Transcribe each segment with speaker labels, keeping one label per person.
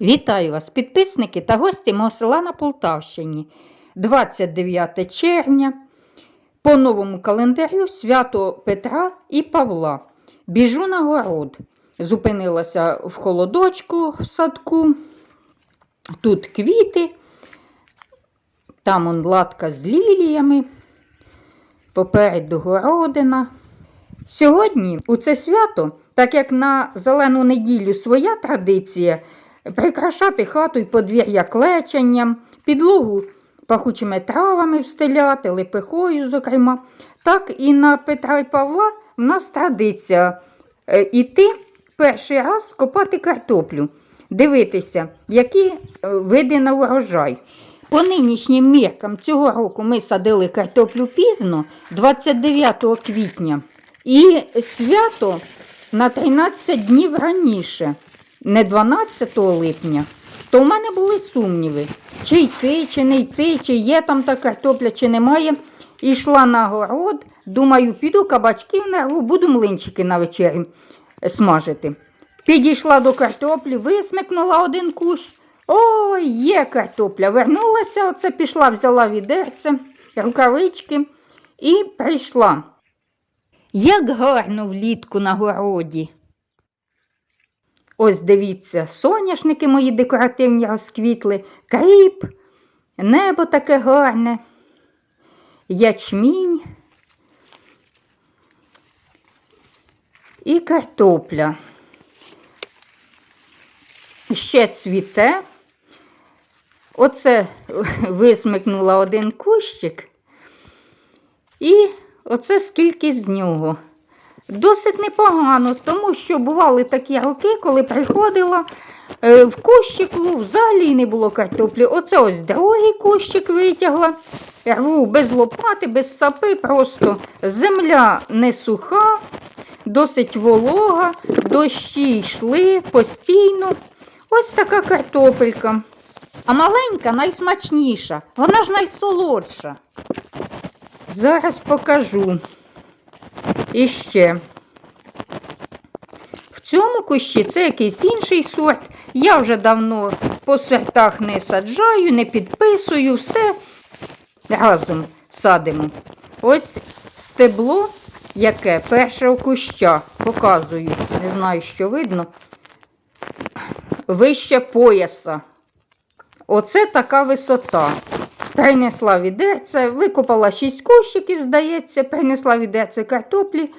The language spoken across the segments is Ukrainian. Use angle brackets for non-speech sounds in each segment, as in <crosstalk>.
Speaker 1: Вітаю вас, підписники та гості мого села на Полтавщині. 29 червня. По новому календарю свято Петра і Павла. Біжу на город. Зупинилася в холодочку в садку. Тут квіти, там он латка з ліліями, попереду городина. Сьогодні у це свято, так як на зелену неділю своя традиція, прикрашати хату й подвір'я клеченням, підлогу пахучими травами встеляти, лепехою, зокрема, так і на Петра і Павла в нас традиція е, іти перший раз копати картоплю, дивитися, які е, види на урожай. По нинішнім міркам цього року ми садили картоплю пізно, 29 квітня, і свято на 13 днів раніше, не 12 липня, то в мене були сумніви, чи йти, чи не йти, чи є там та картопля, чи немає. Ішла на город, думаю, піду кабачків нарву, буду млинчики на вечерю смажити. Підійшла до картоплі, висмикнула один кущ. Ой, є картопля. Вернулася, оце пішла, взяла відерце, рукавички і прийшла. Як гарно влітку на городі. Ось дивіться, соняшники мої декоративні розквітли, кріп, небо таке гарне, ячмінь і картопля. Ще цвіте. Оце <laughs> висмикнула один кущик. І оце скільки з нього. Досить непогано, тому що бували такі роки, коли приходила е, в кущику, взагалі не було картоплі. Оце ось другий кущик витягла. Рву без лопати, без сапи, просто земля не суха, досить волога, дощі йшли постійно. Ось така картопелька. А маленька найсмачніша, вона ж найсолодша. Зараз покажу. І ще. В цьому кущі це якийсь інший сорт. Я вже давно по сортах не саджаю, не підписую, все разом садимо. Ось стебло, яке перше у куща. Показую, не знаю, що видно. Вище пояса. Оце така висота. Принесла відерце, викопала шість кущиків, здається, принесла відерце картоплі.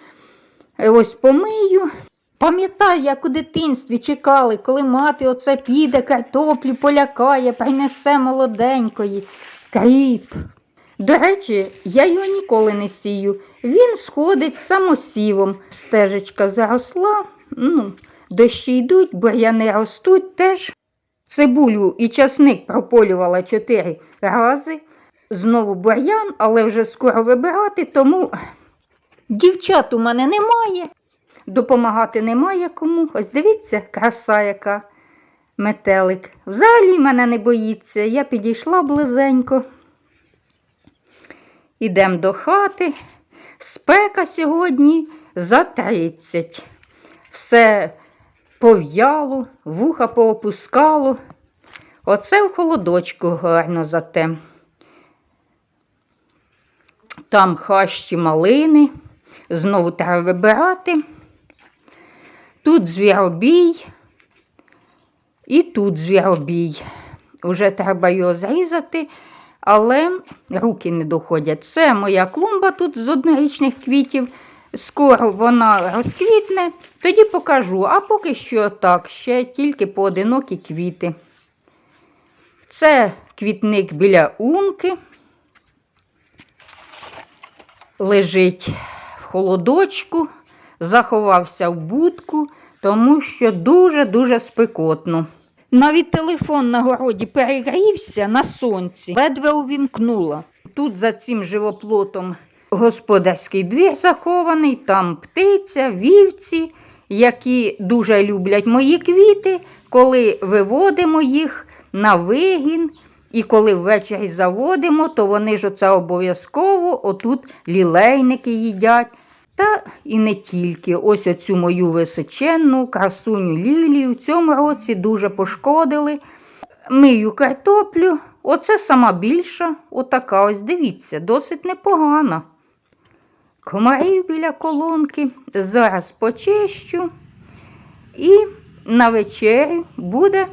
Speaker 1: Ось помию. Пам'ятаю, як у дитинстві чекали, коли мати оце піде, картоплі полякає, принесе молоденької. Кріп. До речі, я його ніколи не сію. Він сходить самосівом. Стежечка заросла, ну, дощі йдуть, бур'яни ростуть теж. Цибулю і часник прополювала чотири рази. Знову бур'ян, але вже скоро вибирати, тому дівчат у мене немає. Допомагати немає кому. Ось дивіться, краса яка метелик. Взагалі мене не боїться. Я підійшла близенько. Ідемо до хати. Спека сьогодні за 30. Все пов'яло, вуха поопускало. Оце в холодочку гарно зате. Там хащі малини, знову треба вибирати. Тут звіробій і тут звіробій. Уже треба його зрізати, але руки не доходять. Це моя клумба тут з однорічних квітів. Скоро вона розквітне, тоді покажу. А поки що так, ще тільки поодинокі квіти. Це квітник біля умки. Лежить в холодочку, заховався в будку, тому що дуже-дуже спекотно. Навіть телефон на городі перегрівся на сонці, ледве увімкнула. Тут за цим живоплотом господарський двір захований, там птиця, вівці, які дуже люблять мої квіти, коли виводимо їх на вигін. І коли ввечері заводимо, то вони ж оце обов'язково отут лілейники їдять. Та і не тільки. Ось оцю мою височенну красуню лілію в цьому році дуже пошкодили. Мию картоплю. Оце сама більша, отака ось дивіться, досить непогана. Комарів біля колонки. Зараз почищу. І на вечерю буде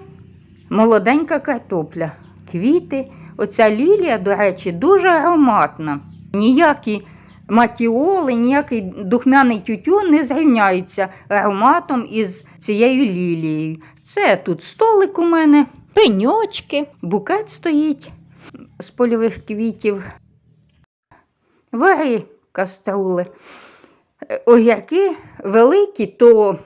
Speaker 1: молоденька картопля. Квіти. Оця лілія, до речі, дуже ароматна. Ніякі матіоли, ніякий духмяний тютюн не зрівняються ароматом із цією лілією. Це тут столик у мене, пеньочки, букет стоїть з польових квітів. Вари каструли. Е, Огірки великі, то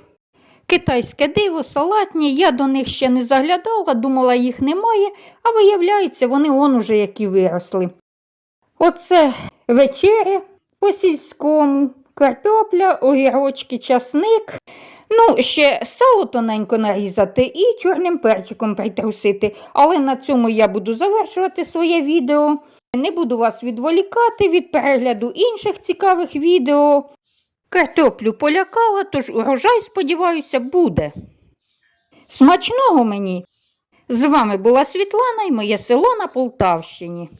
Speaker 1: китайське диво, салатні. Я до них ще не заглядала, думала, їх немає, а виявляється, вони он уже які виросли. Оце вечеря по сільському, картопля, огірочки, часник. Ну, ще сало тоненько нарізати і чорним перчиком притрусити. Але на цьому я буду завершувати своє відео. Не буду вас відволікати від перегляду інших цікавих відео. Картоплю полякала, тож урожай, сподіваюся, буде. Смачного мені! З вами була Світлана і моє село на Полтавщині.